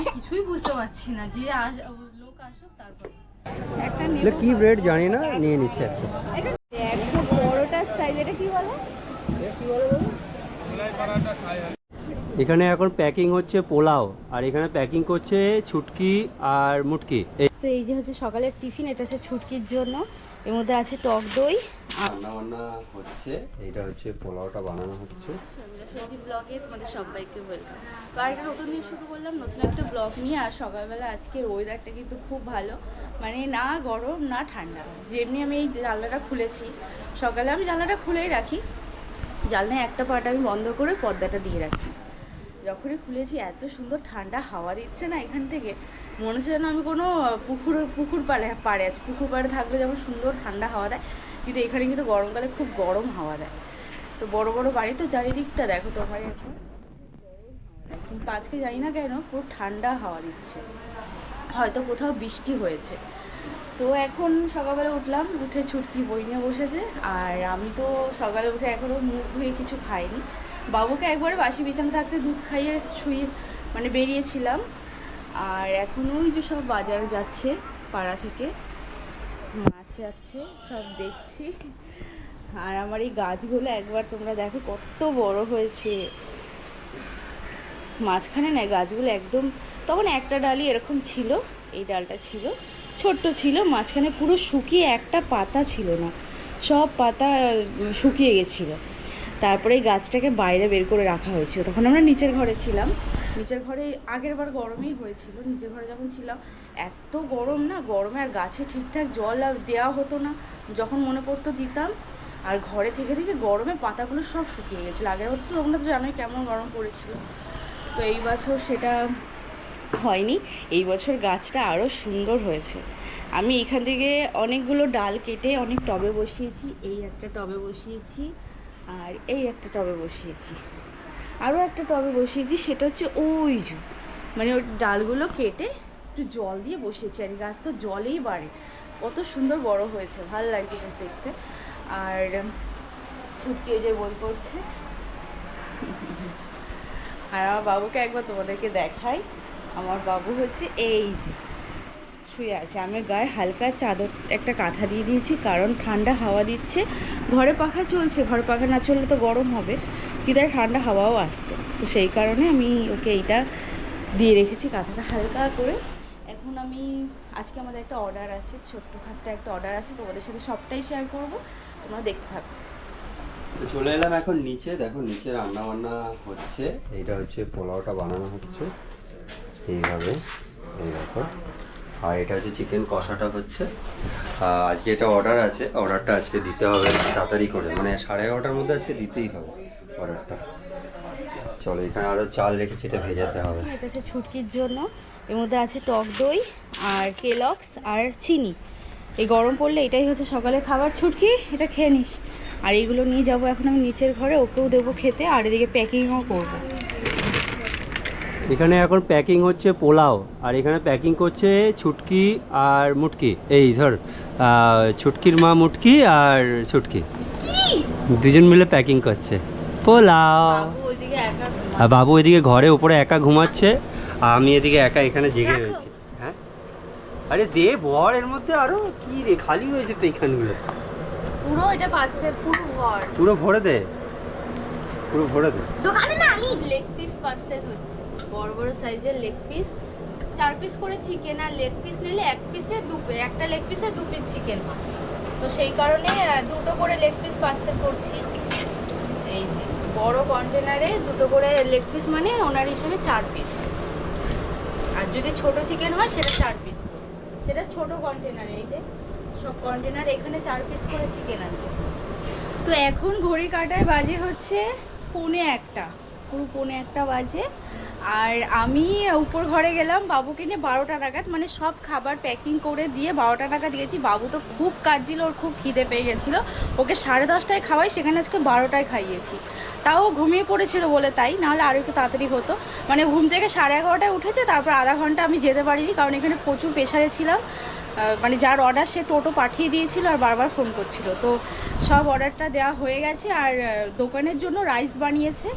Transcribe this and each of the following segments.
আমি কিছুই বুঝতে পারছি না যে লোক আসুক তারপর। একটা কি ব্রেড জানি না নিয়ে নিচ্ছে। একটা এটা বড়টার সাইজ এটা কি বলে? এখানে এখন প্যাকিং হচ্ছে পোলাও আর এখানে প্যাকিং করছে ছুটকি আর মুটকি। এই তো এই যে হচ্ছে সকালের টিফিন এটা হচ্ছে ছুটকির জন্য। এর মধ্যে আছে টক দই। রান্না বান্না হচ্ছে এইটা হচ্ছে পোলাওটা বানানো হচ্ছে। সবজি ব্লগে তোমাদের সবাইকে ওয়েলকাম তো একটা নতুন দিন শুরু করলাম নতুন একটা ব্লগ নিয়ে আর সকালবেলা আজকের ওয়েদারটা কিন্তু খুব ভালো। মানে না গরম না ঠান্ডা। যেমনি আমি এই জানলাটা খুলেছি সকালে আমি জানলাটা খুলেই রাখি। জানলায় একটা পাটা আমি বন্ধ করে পর্দাটা দিয়ে রাখি। যখনই খুলেছি এত সুন্দর ঠান্ডা হাওয়া দিচ্ছে না এখান থেকে। মনে হচ্ছে যেন আমি কোনো পুকুর পুকুর পাড়ে পাড়ে আছি। পুকুর পাড়ে থাকলে যেমন সুন্দর ঠান্ডা হাওয়া দেয়, কিন্তু এখানে কিন্তু গরমকালে খুব গরম হাওয়া দেয়। তো বড় বড় বাড়ি তো চারিদিকটা দেখো তোমার। এখন কিন্তু আজকে জানি না কেন পুরো ঠান্ডা হাওয়া দিচ্ছে। হয়তো কোথাও বৃষ্টি হয়েছে। তো এখন সকালবেলা উঠলাম, উঠে ছুটকি বই নিয়ে বসেছে। আর আমি তো সকালে উঠে এখনও মুখ ধুয়ে কিছু খাইনি। বাবুকে একবারে বাসি বিছানা থাকতে দুধ খাইয়ে শুয়ে মানে বেরিয়েছিলাম। আর এখন ওই যে সব বাজার যাচ্ছে, পাড়া থেকে। মাছ যাচ্ছে সব দেখছি। আর আমার এই গাছগুলো একবার তোমরা দেখো, কত বড় হয়েছে। মাঝখানে না, গাছগুলো একদম, তখন একটা ডালই এরকম ছিল, এই ডালটা ছিল। ছোট্ট ছিল, মাঝখানে পুরো শুকিয়ে একটা পাতা ছিল না। সব পাতা শুকিয়ে গেছিল। তারপরে এই গাছটাকে বাইরে বের করে রাখা হয়েছিল। তখন আমরা নিচের ঘরে ছিলাম। নিচের ঘরে আগের বার গরমেই হয়েছিল নিচের ঘরে যখন ছিলাম, এত গরম না, গরমে আর গাছে ঠিকঠাক জল আর দেওয়া হতো না, যখন মনে পড়তো দিতাম, আর ঘরে থেকে থেকে গরমে পাতাগুলো সব শুকিয়ে গেছিল। আগের বার তো তোমরা তো জানোই কেমন গরম পড়েছিল। তো এই বছর সেটা হয়নি, এই বছর গাছটা আরও সুন্দর হয়েছে। আমি এখান থেকে অনেকগুলো ডাল কেটে অনেক টবে বসিয়েছি, এই একটা টবে বসিয়েছি, আর এই একটা টবে বসিয়েছি। আরও একটা টবে বসিয়েছি, সেটা হচ্ছে ওই যে মানে ওই ডালগুলো কেটে একটু জল দিয়ে বসিয়েছি আর গাছ তো জলেই বাড়ে। কত সুন্দর বড় হয়েছে, ভালো লাগছে বেশ দেখতে। আর ছুটকি যে বই পড়ছে। আর আমার বাবুকে একবার তোমাদেরকে দেখাই। আমার বাবু হচ্ছে এই যে, শুয়ে আছে। আমি গায়ে হালকা চাদর, একটা কাঁথা দিয়ে দিয়েছি, কারণ ঠান্ডা হাওয়া দিচ্ছে। ঘরে পাখা চলছে, ঘরে পাখা না চললে তো গরম হবে। আর ঠান্ডা হাওয়াও আসছে। তো সেই কারণে আমি ওকে এইটা দিয়ে রেখেছি কাঁথাটা হালকা করে। এখন আমি আজকে আমাদের একটা অর্ডার আছে, ছোট্টখাট্ট একটা অর্ডার আছে, তোমাদের সাথে সবটাই শেয়ার করব। তোমরা দেখতে থাকো। চলে এলাম এখন নিচে, দেখো নিচে রান্না বান্না হচ্ছে, এইটা হচ্ছে পোলাওটা বানানো হচ্ছে। এইভাবে, এই দেখো। আর এটা হচ্ছে চিকেন কষাটা হচ্ছে। আজকে এটা অর্ডার আছে অর্ডারটা আজকে দিতে হবে তাড়াতাড়ি করে মানে সাড়ে এগারোটার মধ্যে আজকে দিতেই হবে। অর্ডারটা চলো এখানে আরও চাল রেখেছি এটা ভেজাতে হবে। এটা হচ্ছে ছুটকির জন্য। এর মধ্যে আছে টক দই আর কেলক্স আর চিনি। এই গরম পড়লে এটাই হচ্ছে সকালে খাবার। ছুটকি এটা খেয়ে নিস। আর এইগুলো নিয়ে যাব এখন আমি নিচের ঘরে ওকেও দেবো খেতে আর এদিকে প্যাকিংও করব। এখানে এখন প্যাকিং হচ্ছে পোলাও আর এখানে প্যাকিং করছে ছুটকি আর মুটকি। এই ধর ছুটকির মা মুটকি আর ছুটকি। দুজন মিলে প্যাকিং করছে। পোলাও। আর বাবু এদিকে ঘরে উপরে একা ঘুমাচ্ছে আর আমি এদিকে একা এখানে জেগে রয়েছি। হ্যাঁ? আরে দে বর এর মধ্যে আরও কি রে খালি হয়েছে তো এইখানগুলো পুরো এটা পাশে পুরো ঘর। পুরো ভরে দে। পুরো ভরে দে। দোকানে না আমি লেগ পিস পাশে হচ্ছে। বড় বড় সাইজের লেগ পিস চার পিস করে চিকেন আর লেগ পিস নিলে এক পিসে দু একটা লেগ পিসে দু পিস চিকেন হয়। তো সেই কারণে দুটো করে লেগ পিস পার্সেল করছি। এই যে, বড় কন্টেনারে দুটো করে লেগ পিস মানে ওনার হিসেবে চার পিস আর যদি ছোট চিকেন হয়, সেটা চার পিস সেটা ছোট কন্টেনারে এই যে, সব কন্টেনার এখানে চার পিস করে চিকেন আছে। তো এখন ঘড়ি কাটায় বাজে হচ্ছে পৌনে একটা। পুরো পৌনে একটা বাজে। আর আমি উপর ঘরে গেলাম, বাবুকে নিয়ে বারোটা নাগাদ মানে সব খাবার প্যাকিং করে দিয়ে বারোটা নাগাদ গেছি। বাবু তো খুব কাজ ছিল ওর খুব খিদে পেয়ে গেছিল। ওকে সাড়ে দশটায় খাওয়াই, সেখানে আজকে বারোটায় খাইয়েছি। তাও ঘুমিয়ে পড়েছিল বলে তাই, নাহলে আরও একটু তাড়াতাড়ি হতো। মানে ঘুম থেকে সাড়ে এগারোটায় উঠেছে, তারপর আধা ঘণ্টা আমি যেতে পারিনি, কারণ এখানে প্রচুর প্রেশারে ছিলাম। মানে যার অর্ডার সে টোটো পাঠিয়ে দিয়েছিল আর বারবার ফোন করছিল। তো সব অর্ডারটা দেওয়া হয়ে গেছে, আর দোকানের জন্য রাইস বানিয়েছে।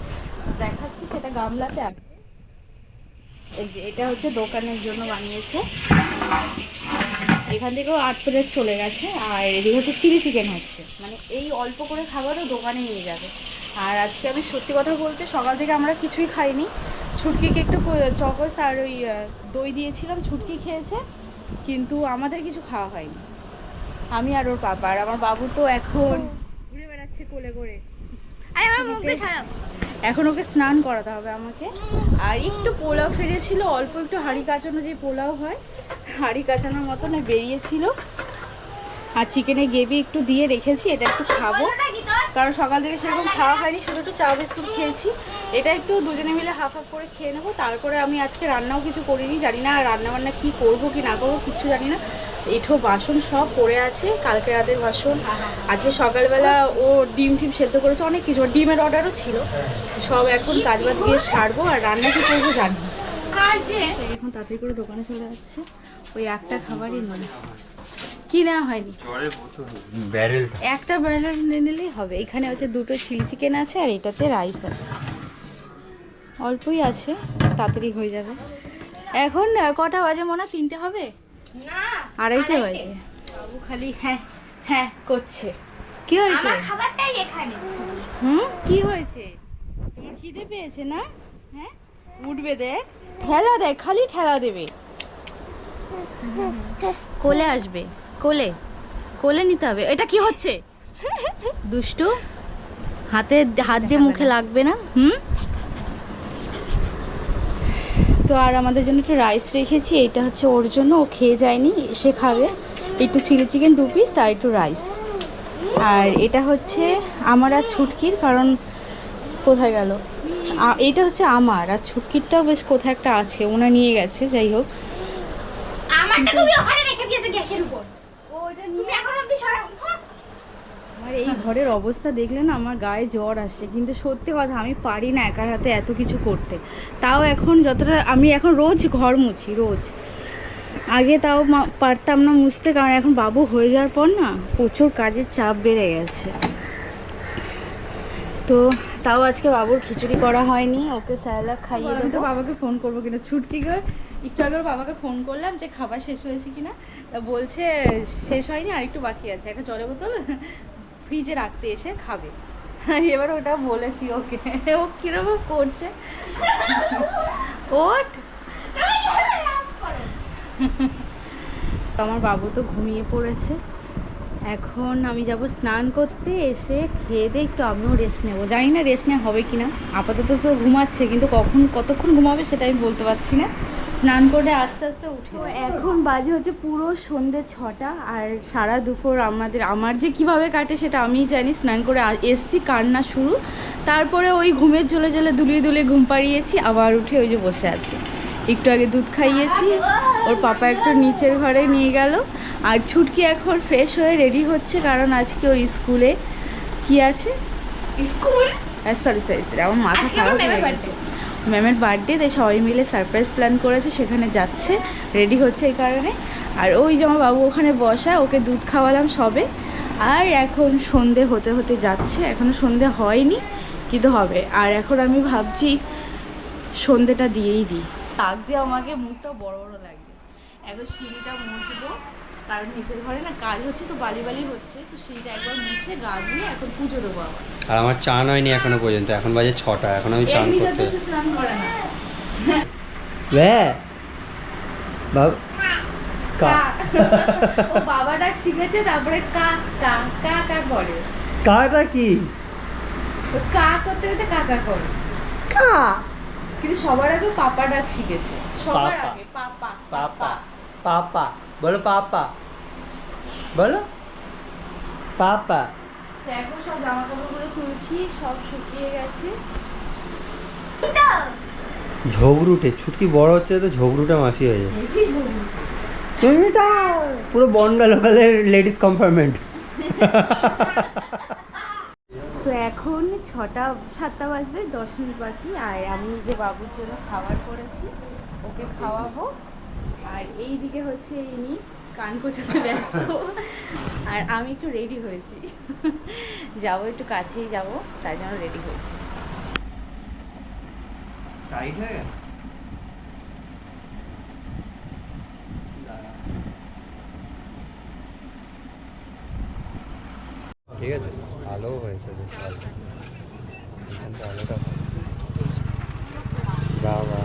দেখাচ্ছি সেটা গামলাতে আছে এই এটা হচ্ছে দোকানের জন্য বানিয়েছে। এখান থেকেও আট প্লেট চলে গেছে, আর এদিকে হচ্ছে চিলি চিকেন হচ্ছে। মানে এই অল্প করে খাবারও দোকানে নিয়ে যাবে। আর আজকে আমি সত্যি কথা বলতে সকাল থেকে আমরা কিছুই খাইনি। ছুটকিকে একটু চকস আর ওই দই দিয়েছিলাম, ছুটকি খেয়েছে, কিন্তু আমাদের কিছু খাওয়া হয়নি। আমি আর ওর পাপা, আর আমার বাবু তো এখন ঘুরে বেড়াচ্ছে কোলে করে। আরে আমার মুখটা এখন ওকে স্নান করাতে হবে আমাকে। আর একটু পোলাও ফেরেছিল অল্প একটু হাঁড়ি কাচানো যে পোলাও হয় হাঁড়ি কাচানোর মতন বেরিয়েছিল। আর চিকেনের গ্রেভি একটু দিয়ে রেখেছি এটা একটু খাব। কারণ সকাল থেকে সেরকম খাওয়া হয়নি শুধু একটু চা বিস্কুট খেয়েছি। এটা একটু দুজনে মিলে হাফ হাফ করে খেয়ে নেব। তারপরে আমি আজকে রান্নাও কিছু করিনি জানি না রান্না বান্না কী করব কি না করব কিচ্ছু জানি না। এঠো বাসন সব পড়ে আছে কালকে রাতের বাসন। আজকে সকালবেলা ও ডিম টিম সেদ্ধ করেছে অনেক কিছু। ডিমের অর্ডারও ছিল। সব এখন কাজ বাজ গিয়ে সারবো আর রান্না কি করব জানি এখন তাড়াতাড়ি করে দোকানে চলে যাচ্ছে। ওই একটা খাবারই নয় কি নেওয়া হয়নি। ব্যারেল একটা ব্রয়লার নিয়ে নিলেই হবে। এখানে হচ্ছে দুটো চিলি চিকেন আছে আর এটাতে রাইস আছে। অল্পই আছে তাড়াতাড়ি হয়ে যাবে। এখন কটা বাজে মনে হয়? তিনটে হবে? না আড়াইটে বাজে। বাবু খালি হ্যাঁ হ্যাঁ করছে। কি হয়েছে? খাবারটাই এখানে। হুম? কি হয়েছে? তোমার খিদে পেয়েছে না? হ্যাঁ? উঠবে দেখ। ঠেলা দেখ খালি ঠেলা দেবে। কোলে আসবে। কোলে কোলে নিতে হবে। এটা কি হচ্ছে? দুষ্টু হাতে হাত দিয়ে মুখে লাগবে না? হুম? তো আর আমাদের জন্য একটু রাইস রেখেছি এটা হচ্ছে ওর জন্য ও খেয়ে যায়নি সে খাবে। একটু চিলি চিকেন দু পিস আর একটু রাইস আর এটা হচ্ছে আমার আর ছুটকির কারণ কোথায় গেল? এটা হচ্ছে আমার আর ছুটকিরটাও বেশ কোথায় একটা আছে ওনা নিয়ে গেছে যাই হোক। আমারটা তুমি ওখানে রেখে দিয়েছ গ্যাসের উপর। আমার এই ঘরের অবস্থা দেখলে না আমার গায়ে জ্বর আসে। কিন্তু সত্যি কথা আমি পারি না একার হাতে এত কিছু করতে। তাও এখন যতটা আমি এখন রোজ ঘর মুছি রোজ। আগে তাও পারতাম না মুছতে কারণ এখন বাবু হয়ে যাওয়ার পর না প্রচুর কাজের চাপ বেড়ে গেছে। তো তাও আজকে বাবুর খিচুড়ি করা হয়নি ওকে স্যালাড খাইয়ে দেবো। বাবাকে ফোন করব কিনা ছুটকি করে একটু আগে বাবাকে ফোন করলাম যে খাবার শেষ হয়েছে কিনা। তা বলছে, শেষ হয়নি, আর একটু বাকি আছে। একটা জলের বোতল ফ্রিজে রাখতে এসে খাবে। এবার ওটা বলেছি ওকে। ও কীরকম করছে? ওট আমার বাবু তো ঘুমিয়ে পড়েছে। এখন আমি যাব স্নান করতে, এসে খেয়ে দিয়ে একটু আমিও রেস্ট নেব। জানি না রেস্ট নেওয়া হবে কি না আপাতত তো ঘুমাচ্ছে, কিন্তু কখন কতক্ষণ ঘুমাবে সেটা আমি বলতে পারছি না। স্নান করে আস্তে আস্তে উঠে এখন বাজে হচ্ছে পুরো সন্ধে ছটা আর সারা দুপুর আমাদের আমার যে কীভাবে কাটে সেটা আমিই জানি। স্নান করে এসছি কান্না শুরু। তারপরে ওই ঘুমের ঝোলে ঝোলে দুলিয়ে দুলিয়ে ঘুম পাড়িয়েছি আবার উঠে ওই যে বসে আছি। একটু আগে দুধ খাইয়েছি ওর পাপা একটু নিচের ঘরে নিয়ে গেল। আর ছুটকি এখন ফ্রেশ হয়ে রেডি হচ্ছে কারণ আজকে ওর স্কুলে কি আছে? স্কুল? সরি সরি সরি আমার মাথা খারাপ হয়ে গেছে। ম্যামের বার্থডে, তাই সবাই মিলে সারপ্রাইজ প্ল্যান করেছে, সেখানে যাচ্ছে, রেডি হচ্ছে এই কারণে। আর ওই যে বাবু ওখানে বসা, ওকে দুধ খাওয়ালাম সবে। আর এখন সন্ধে হতে হতে যাচ্ছে এখনও সন্ধে হয়নি, কিন্তু হবে। আর এখন আমি ভাবছি সন্ধেটা দিয়েই দিই। লাগছে আমাকে মুখটা বড় বড় লাগছে। এখন সিঁড়িটা মুছবো কারণ নিচের ঘরে না কাজ হচ্ছে তো বালি বালি হচ্ছে তো সিঁড়িটা একবার মুছে গা ধুয়ে এখন পুজো দেবো আবার। আর আমার চান হয়নি এখনও পর্যন্ত এখন বাজে ছটা এখন আমি চান করতে স্নান করে না। ব্যা বাবা কা। ও বাবা ডাক শিখেছে তারপরে কা কা কা কা করে। কাটা কি? কা করতে করতে কাকা করে। কা? কিন্তু সবার আগে পাপা ডাক শিখেছে। সবার আগে পাপা। পাপা। পাপা। বলো পাপা। বলো। পাপা। এখন সব জামা কাপড়গুলো খুলছি সব শুকিয়ে গেছে। ঝগড়ুটে ছুটকি বড় হচ্ছে তো ঝগড়ুটা মাসি হয়ে ঝুম। তুমি তা পুরো বনগা লোকালের লেডিস কম্পার্টমেন্ট। তো এখন ছটা সাতটা বাজতে দশ মিনিট বাকি আর আমি যে বাবুর জন্য খাবার করেছি ওকে খাওয়াবো। আর এই দিকে হচ্ছে ইনি কান কোচাতে ব্যস্ত। আর আমি একটু রেডি হয়েছি। যাব একটু কাছেই যাব তার জন্য রেডি হয়েছি। টাইট হয়ে ঠিক আছে ভালো হয়েছে বাবা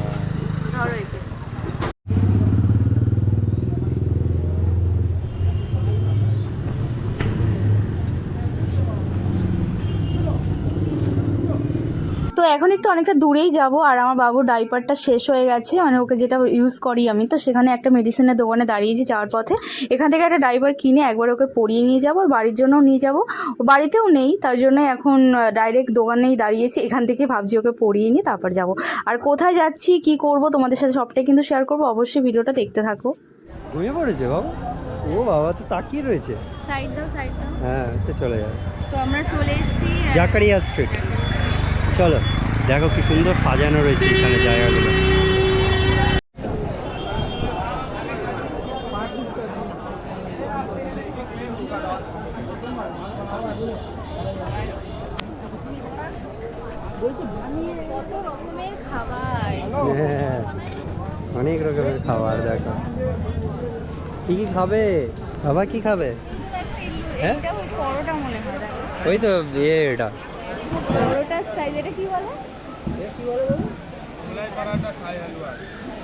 এখন একটু অনেকটা দূরেই যাব আর আমার বাবুর ডাইপারটা শেষ হয়ে গেছে মানে ওকে যেটা ইউজ করি আমি। তো সেখানে একটা মেডিসিনের দোকানে দাঁড়িয়েছি যাওয়ার পথে। এখান থেকে একটা ডাইপার কিনে একবার ওকে পরিয়ে নিয়ে যাব আর বাড়ির জন্যও নিয়ে যাব। ও বাড়িতেও নেই তার জন্য এখন ডাইরেক্ট দোকানেই দাঁড়িয়েছি। এখান থেকে ভাবছি ওকে পরিয়ে নিয়ে তারপর যাব। আর কোথায় যাচ্ছি কি করব তোমাদের সাথে সবটাই কিন্তু শেয়ার করব। অবশ্যই ভিডিওটা দেখতে থাকো। ঘুমিয়ে পড়েছে বাবা? ও বাবা তো তাকিয়ে রয়েছে। সাইড দাও সাইড দাও। হ্যাঁ তো চলে যাবে তো আমরা চলে এসেছি জাকারিয়া স্ট্রিট চলো দেখো কি সুন্দর সাজানো রয়েছে এখানে জায়গাগুলো। হ্যাঁ অনেক রকমের খাবার দেখো। কি কি খাবে? বাবা কি খাবে? হ্যাঁ? ওই তো মনে হয় এটা কি বলে?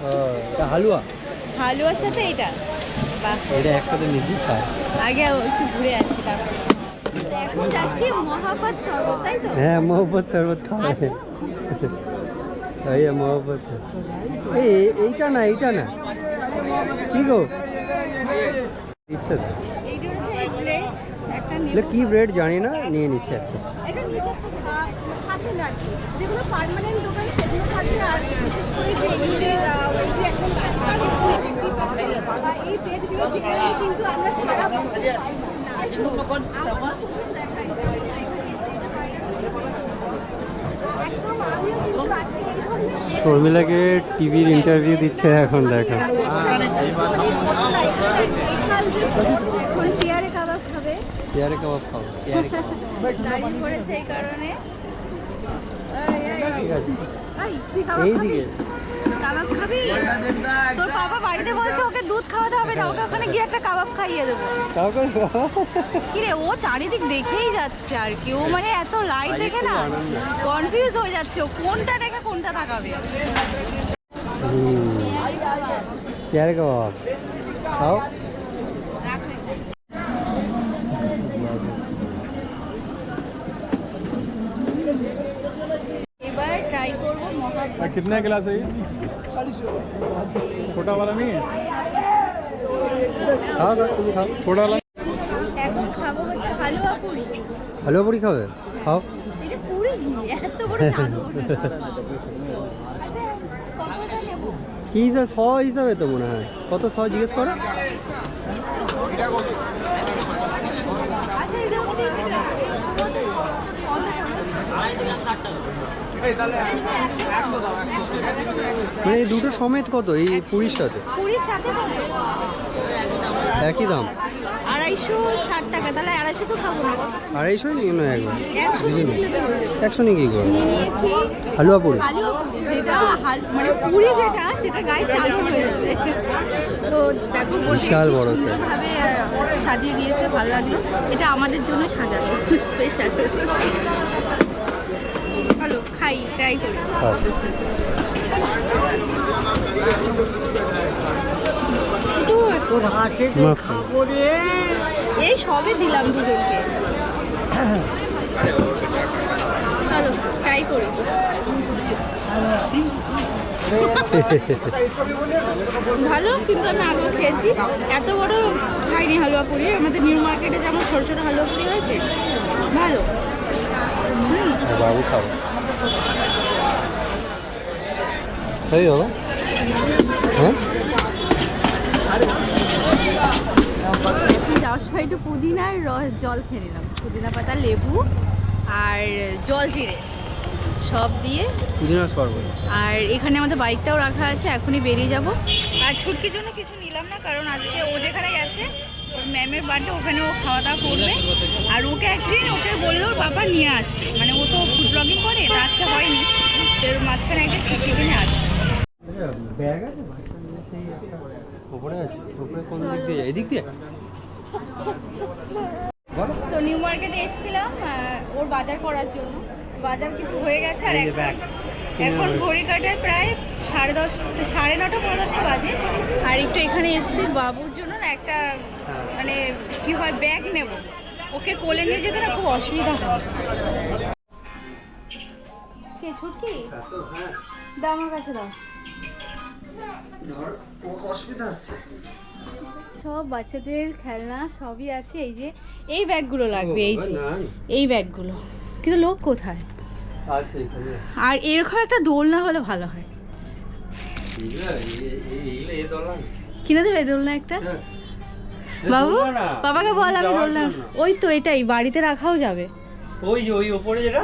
ও এটা হালুয়া? হালুয়ার সাথে এটা? বাহ। এটা একসাথে মিশিয়ে খায়। আগে একটু ঘুরে আসি তারপর। এখন যাচ্ছি মহাপাত শরবত তাই তো? হ্যাঁ শরবত। এই এই এইটা না এইটা না। কি গো? ইচ্ছে কি ব্রেড জানি না নিয়ে নিচ্ছে। একটা এটা নিচে একটা থা- থাকে না আর কি। যেগুলো পার্মানেন্ট দোকান সেগুলো থাকে আর বিশেষ করে যে এখন এই যেখানে কিন্তু আমরা সারা বছর পাই খুব শর্মিলাকে টিভির ইন্টারভিউ দিচ্ছে এখন দেখো পেয়ারে কাবাব খাবে পেয়ারে কাবাব দাঁড়িয়ে পড়েছে এই কারণে। ঠিক আছে কাবাব খাবি? তোর বাবা বাড়িতে বলছে ওকে দুধ খাওয়াতে হবে না ওকে ওখানে গিয়ে একটা কাবাব খাইয়ে দেবো। কি রে ও চারিদিক দেখেই যাচ্ছে আর কি ও মানে এত লাইট দেখে না কনফিউজ হয়ে যাচ্ছে ও কোনটা দেখে কোনটা তাকাবে। পেয়ারে কাবাব? খাও এবার ট্রাই করব মহাব্বত कितने गिलास है ये छोटा वाला नहीं है খাও খাও তুমি খাও छोटा वाला এখন খাবো হচ্ছে হালুয়া পুরি হালুয়া পুরি খাবে খাও এটা পুরি এত বড় চালু আচ্ছা কতটা নেবো কি হিসাবে শ হিসাবে তো মনে হয় কত শ জিজ্ঞেস করো আচ্ছা এদের মধ্যে মানে এই দুটো সমেত কত? এই পুরীর সাথে? পুরীর সাথে একই দাম? আড়াইশো ষাট টাকা তাহলে আড়াইশো তো খাব না। আড়াইশোই নিয়ে নাও একবার। একশো নিয়ে কি করব হালুয়া পুরি যেটা মানে পুরি যেটা সেটা গায়ে চাদর হয়ে যাবে। তো দেখো বিশাল বড় set। সাজিয়ে দিয়েছে ভালো লাগল। এটা আমাদের জন্য সাজানো স্পেশাল ভালো খাই ট্রাই করি। আচ্ছা। এই সবে দিলাম দুজনকে। চলো ট্রাই করি। ভালো কিন্তু আমি আগেও খেয়েছি। এত বড় খাইনি হালুয়া পুরি। আমাদের নিউ মার্কেটে যেমন ছোটো ছোটো হালুয়া পুরি হয়েছে ভালো। বাবু খাও। এই বাবা হ্যাঁ যাওয়ার একটু পুদিনার রস জল খেয়ে নিলাম। পুদিনা পাতা লেবু আর জল জিরে সব দিয়ে। পুদিনা শরবত। আর এখানে আমাদের বাইকটাও রাখা আছে এখনই বেরিয়ে যাব। আর ছুটকির জন্য কিছু নিলাম না কারণ আজকে ও যেখানে গেছে ওর ম্যামের বার্থডে ওখানে ও খাওয়া দাওয়া করবে। আর ওকে একদিন ওকে বলল ওর বাবা নিয়ে আসবে। মানে ও তো ফুড ব্লগিং করে তা আজকে হয়নি। তো এর মাঝখানে একটা ছুটি কিনে আসবে ব্যাগ আছে সেই আছে। উপরে কোন দিক দিয়ে এদিক দিয়ে? তো নিউ মার্কেটে এসেছিলাম ওর বাজার করার জন্য। বাজার কিছু হয়ে গেছে আর এখন- ঘড়ি কাটায় প্রায় সাড়ে দশ সাড়ে নটা পনেরো দশটা বাজে। আর একটু এখানে এসেছি বাবুর জন্য না একটা হ্যাঁ। মানে কি হয় ব্যাগ নেব। ওকে কোলে নিয়ে যেতে না খুব অসুবিধা হয়। কে ছুটকি? হ্যাঁ। দাও আমার কাছে দাও। অসুবিধা হচ্ছে। সব বাচ্চাদের খেলনা সবই আছে এই যে এই ব্যাগগুলো লাগবে এই যে এই ব্যাগগুলো। কিন্তু লোক কোথায়? আর এরকম একটা দোলনা হলে ভালো হয়। কিনে দেবে দোলনা একটা? হ্যাঁ। বাবু বাবাকে বল আমি দোলনা। ওই তো এটাই বাড়িতে রাখাও যাবে। ওই যে ওই ওপরে যেটা?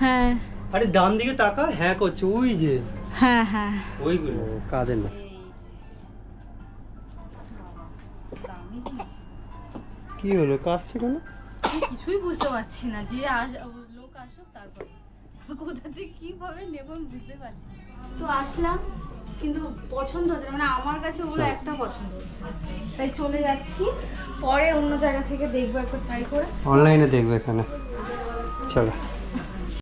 হ্যাঁ। আরে ডান দিকে তাকা হ্যাঁ করছে ওই যে। হ্যাঁ হ্যাঁ। ওইগুলো। কাদের না। কি হলো কাশছে কেন? কিছুই বুঝতে পারছি না যে আস লোক আসুক তারপর। কোথা থেকে কীভাবে নেব আমি বুঝতে পারছি না। তো আসলাম কিন্তু পছন্দ হচ্ছে মানে আমার কাছে ওগুলো একটা পছন্দ হচ্ছে তাই চলে যাচ্ছি। পরে অন্য জায়গা থেকে দেখব একটা ট্রাই করে। অনলাইনে দেখবে এখানে। চলো।